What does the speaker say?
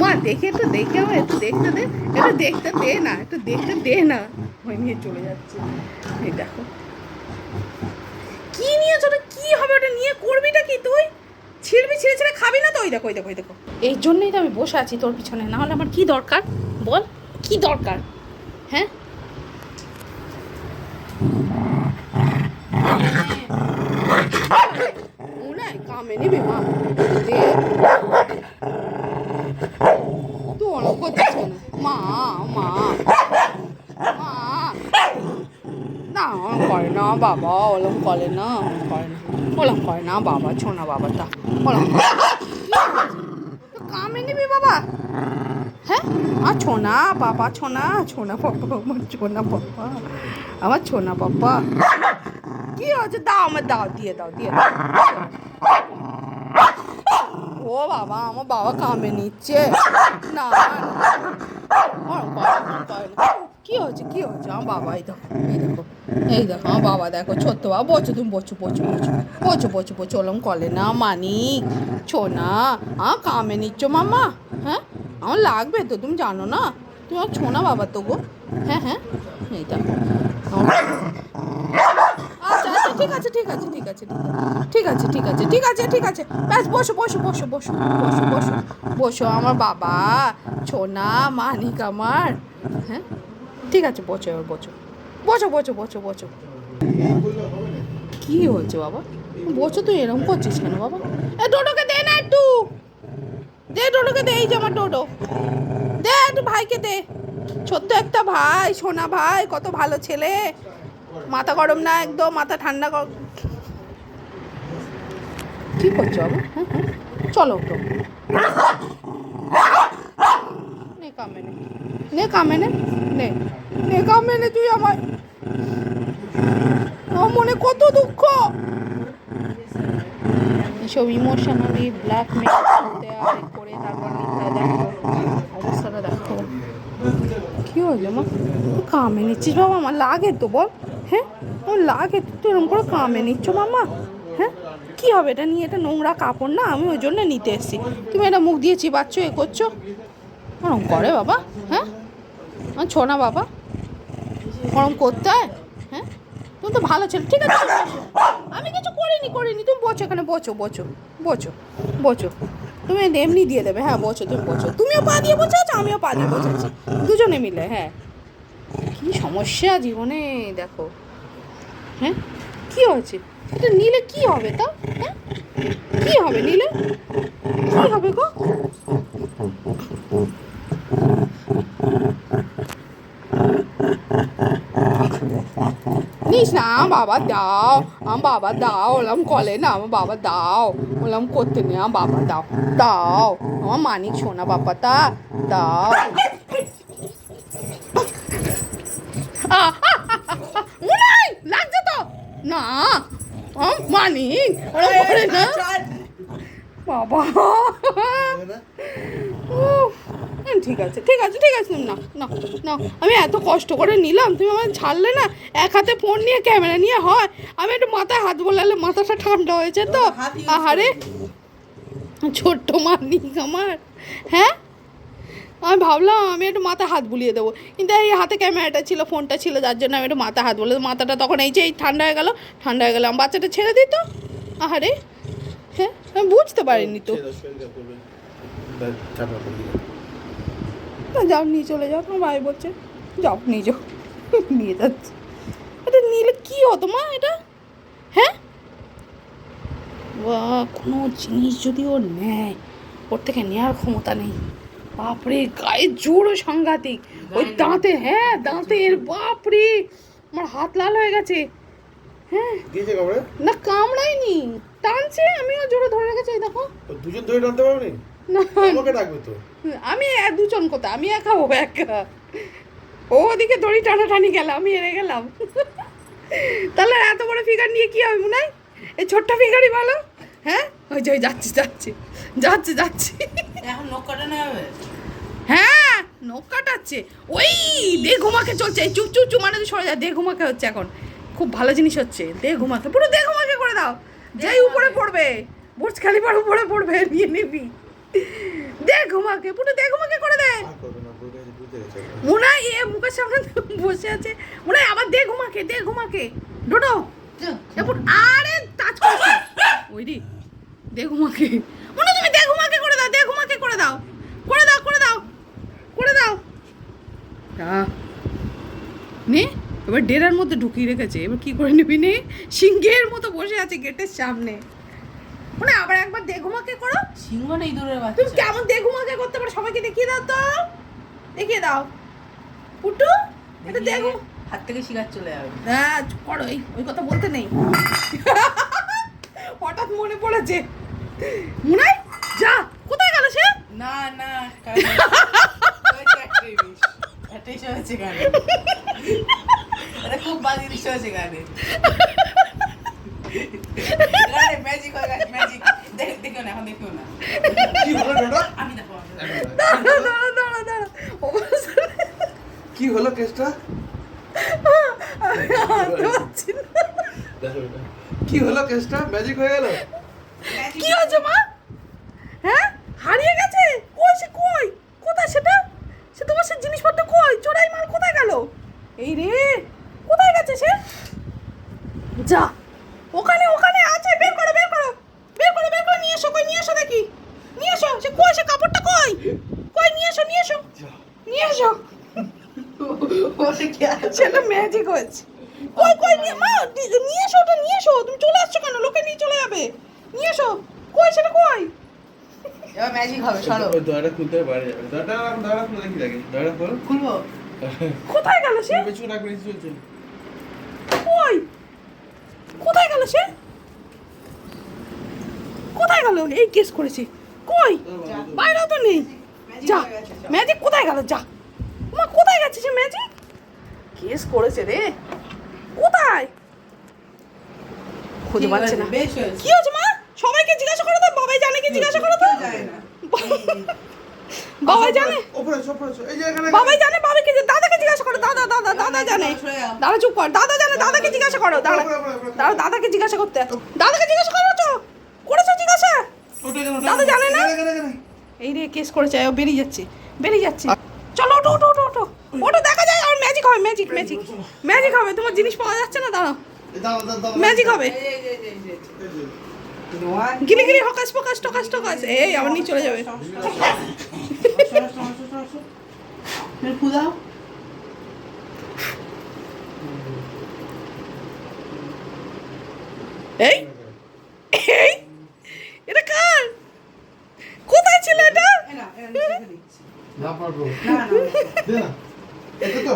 মা, দেখে একটু দেখে আমার একটু দেখতে দে। একটু দেখতে দে না, একটু দেখতে দে না। ওই নিয়ে চলে যাচ্ছে। এই দেখো। কি নিয়ে ওটা কি হবে ওটা নিয়ে? করবিটা কি তুই? ছিঁড়বি, ছিঁড়ে ছিঁড়ে খাবি না তো? ওই দেখো ওই দেখো ওই দেখো। এই জন্যই তো আমি বসে আছি তোর পিছনে। না হলে আমার কি দরকার? বল, কি দরকার? হ্যাঁ? কামে নিবি মা। করছিস কেন মা মা মা না ওরম করে না বাবা ওরম করে না ওরম করে না ওরম করে না বাবা ছোনা বাবাটা ওরম। কামে নিবি বাবা হ্যাঁ আর ছোনা বাবা ছোনা ছোনা বাবা আমার ছোনা বাবা আমার ছোনা বাবা কি হচ্ছে দাও আমার দাও দিয়ে দাও দিয়ে দাও ও বাবা, আমার বাবা কামে নিচ্ছে। না কি হচ্ছে কি হচ্ছে আমার বাবা, এই দেখো এই দেখো এই দেখো, আমার বাবা দেখো, ছোট্ট বাবা বসো তুমি বসো বসো বসো বসো বসো বসো ওরম করে না মানিক ছোনা, আ কামে নিচ্ছ মামা হ্যাঁ? আমার লাগবে তো, তুমি জানো না? তুমি আমার ছোনা বাবা তো গো হ্যাঁ হ্যাঁ এই দেখো। ঠিক আছে ঠিক আছে ঠিক আছে ঠিক আছে ঠিক আছে ঠিক আছে ঠিক আছে ব্যাস, বসো বসো বসো বসো বসো বসো বসো আমার বাবা, ছোনা, মানিক আমার হ্যাঁ? ঠিক আছে, বসো, এবার বসো। বসো বসো বসো বসো। কি হয়েছে বাবা? বসো তুই এরকম করছিস কেন বাবা? এ ডোডোকে দে না একটু। দে ডোডোকে দে, এই যে আমার ডোডো দে একটু ভাইকে দে। ছোট্ট একটা ভাই, সোনা ভাই, কত ভালো ছেলে। মাথা গরম না একদম, মাথা ঠান্ডা কর কি করছ বাবা? হ্যাঁ হ্যাঁ। চলো তো নে কামে নে। নে নে। নে। নে কামে নে তুই আমার আমার মনে কত দুঃখ। এসব ইমোশনালি ব্ল্যাকমেল করতে আর করে তারপর মিথ্যা দেখো। অবস্থাটা দেখো। কি হলো মা? কামে নিচ্ছিস বাবা? আমার লাগে তো বল। হ্যাঁ? আমার লাগে তো তুই এরকম করে কামে নিচ্ছ মামা হ্যাঁ? কি হবে? এটা নিয়ে এটা নোংরা কাপড় না আমি ওই জন্য নিতে এসেছি। তুমি এটা মুখ দিয়ে চিবাচ্ছ, এ করছ। ওরম করে বাবা হ্যাঁ? আমার ছো না বাবা। ওরম করতে হয় হ্যাঁ? তুমি তো ভালো ছেলে, ঠিক আছে? আমি কিছু করিনি করিনি। তুমি বসো এখানে বসো বসো বসো বসো তুমি এমনি দিয়ে দেবে হ্যাঁ বসো তুমি বসো তুমিও পা দিয়ে বসে আছো, আমিও পা দিয়ে বসে আছি। দুজনে মিলে হ্যাঁ। কি সমস্যা জীবনে, দেখো। হ্যাঁ? কি হয়েছে? এটা নিলে কি হবে তা? হ্যাঁ? কি হবে নিলে? কি হবে গো? নিস না আমার বাবা দাও আমার বাবা দাও, ওলাম কলে না আমার বাবা দাও, ওলাম করতে নেই আমার বাবা দাও দাও, আমার মানিক সোনা বাবাটা দাও। উনাই, লাগছে তো। না আহ, মানিক না। বাবা। ঠিক আছে ঠিক আছে ঠিক আছে না না না। আমি এত কষ্ট করে নিলাম তুমি আমার ছাড়লে না এক হাতে ফোন নিয়ে ক্যামেরা নিয়ে হয়। আমি একটু মাথায় হাত বোলালে মাথাটা ঠান্ডা হয়েছে তো আহারে ছোট্ট মানিক আমার। হ্যাঁ? আমি ভাবলাম আমি একটু মাথায় হাত বুলিয়ে দেবো। কিন্তু এই হাতে ক্যামেরাটা ছিল, ফোনটা ছিল, যার জন্য আমি একটু মাথা হাত বলে মাথাটা তখন এই যে এই ঠান্ডা হয়ে গেল, ঠান্ডা হয়ে গেল আমার বাচ্চাটা ছেড়ে দিত আহারে হ্যাঁ আমি বুঝতে পারিনি তো। যাও, নিয়ে চলে যাও, তোমার ভাই বলছে, যাও, নিয়ে যাও, নিয়ে যাচ্ছে। এটা নিলে কী হতো মা এটা? হ্যাঁ? বা কোনো জিনিস যদি ও নেয়, ওর থেকে নেওয়ার ক্ষমতা নেই। বাপরে গায়ের জোরও সাংঘাতিক। ওই দাঁতে হ্যাঁ দাঁতে এর বাপরে আমার হাত লাল হয়ে গেছে। হ্যাঁ। না কামড়ায়নি। টানছে আমিও জোরে ধরে রেখেছি দেখো। ও দুজন ধরে টানতে পারবি না। আমাকে ডাকবে তো। আমি এক দুজন কোথায়? আমি একা হব একা। ও ওদিকে দড়ি টানাটানি গেল আমি এড়ে গেলাম। তাহলে এত বড় ফিগার নিয়ে কি হবে মনে হয় এই ছোট্ট ফিগারই ভালো হ্যাঁ? ওই যে ওই যাচ্ছি যাচ্ছি। যাচ্ছি যাচ্ছি। এখন নখ কাটানো হবে? হ্যাঁ নখ কাটাচ্ছে। ওই দে ঘুমাকে চলছে। এই চুপ চুপ চুপ মানে সরে যায় দে ঘুমাকে হচ্ছে এখন। খুব ভালো জিনিস হচ্ছে। দে ঘুমাকে পুরো দে ঘুমাকে করে দাও। যেই উপরে পড়বে। বুর্জ খালিফার উপরে পড়বে নিয়ে নিবি। দে ঘুমাকে পুটু দে ঘুমাকে করে দে। মনে হয় এ মুখের সামনে বসে আছে। মনে হয় আবার দে ঘুমাকে দে ঘুমাকে। ডোডো। আরে টাচ করছি ওই রে দে ঘুমাকে মনে হয় তুমি দে ঘুমাকে করে দাও দে ঘুমাকে করে দাও করে দাও করে দাও করে দাও। নে এবার ডেরার মধ্যে ঢুকিয়ে রেখেছে। এবার কি করে নিবি নে? সিংহের মতো বসে আছে গেটের সামনে। মানে আবার একবার দে ঘুমাকে করো? সিংহ নেই দূরের তুমি কেমন দে ঘুমাকে করতে পারো? সবাইকে দেখিয়ে দাও তো। দেখিয়ে দাও। পুটু এটা দেখো হাত থেকে শিকার চলে যাবে। হ্যাঁ চুপ করো এই ওই কথা বলতে নেই। হঠাৎ মনে পড়েছে। মনে হয়? যা। না না কানে। হয়েছে একটাই বিষ। একটাই শো হয়েছে গানে এটা খুব বাজে দৃশ্য হয়েছে গানে গানে ম্যাজিক গেছে ম্যাজিক দেখো না এখন দেখো না। কি হলো আমি দেখো কি হলো কেসটা? কি হলো? কেসটা? ম্যাজিক হয়ে গেল? কি হয়েছে মা? হ্যাঁ? হারিয়ে কোথায় সেটা? সে তোমার সে জিনিসপত্র কই? চোরাই মাল কোথায় গেল? এই রে কোথায় গেছে সে? যা ওখানে ওখানে আছে বের করো বের করো বের করো বের করে নিয়ে এসো কই নিয়ে এসো দেখি নিয়ে এসো সে কই সে কাপড়টা কই? কই নিয়ে এসো নিয়ে এসো নিয়ে এসো। সেটা ম্যাজিক হয়েছে। কই কই নিয়ে মা নিয়ে এসো ওটা নিয়ে এসো তুমি চলে আসছো কেন? লোকে নিয়ে চলে যাবে। নিয়ে এসো। কই সেটা কই? এবার ম্যাজিক হবে সরো ওই দরজাটা খুলতে বাইরে যাবে। দরজাটা দরজা খুলে দেখি দেখি দরজা খোলো। খুলবো? কোথায় গেল সে? পেছু রাখবে চলছে কই? কোথায় গেল সে? কোথায় গেল? এই কেস করেছি। কই? বাইরেও তো নেই। যা। গেছে ম্যাজিক কোথায় গেল? যা। মা কোথায় গেছে সে ম্যাজিক কেস করেছে রে। কোথায়? খুঁজে পাচ্ছে না। বেশ কি হয়েছে মা সবাইকে জিজ্ঞাসা করো তো বাবাই জানে কি জিজ্ঞাসা করো তো? কেউ জানে? না বাবাই জানে? বাবাকে দাদাকে জিজ্ঞাসা করো? দাদা দাদা দাদা জানে। দাদা চুপ কর। দাদা জানে দাদাকে জিজ্ঞাসা করো। দাদা দাদা দাদাকে জিজ্ঞাসা করতে। দাদাকে জিজ্ঞাসা করো তো। করেছ জিজ্ঞাসা? দাদা জানে না? এই রে কেস করেছে। ও বেরিয়ে যাচ্ছে। বেরিয়ে যাচ্ছে। চলো ওটো ওটো ওটো ওটো ওটো দেখা যায়। আর ম্যাজিক হবে ম্যাজিক ম্যাজিক ম্যাজিক হবে। তোমার জিনিস পাওয়া যাচ্ছে না দাঁড়াও। দাও। ম্যাজিক হবে। গিলি গিলি হকাস ফকাস টকাস টকাস এই আবার নিয়ে চলে যাবে। এই এই এটা কার কোথায় ছিল এটা। না না, না,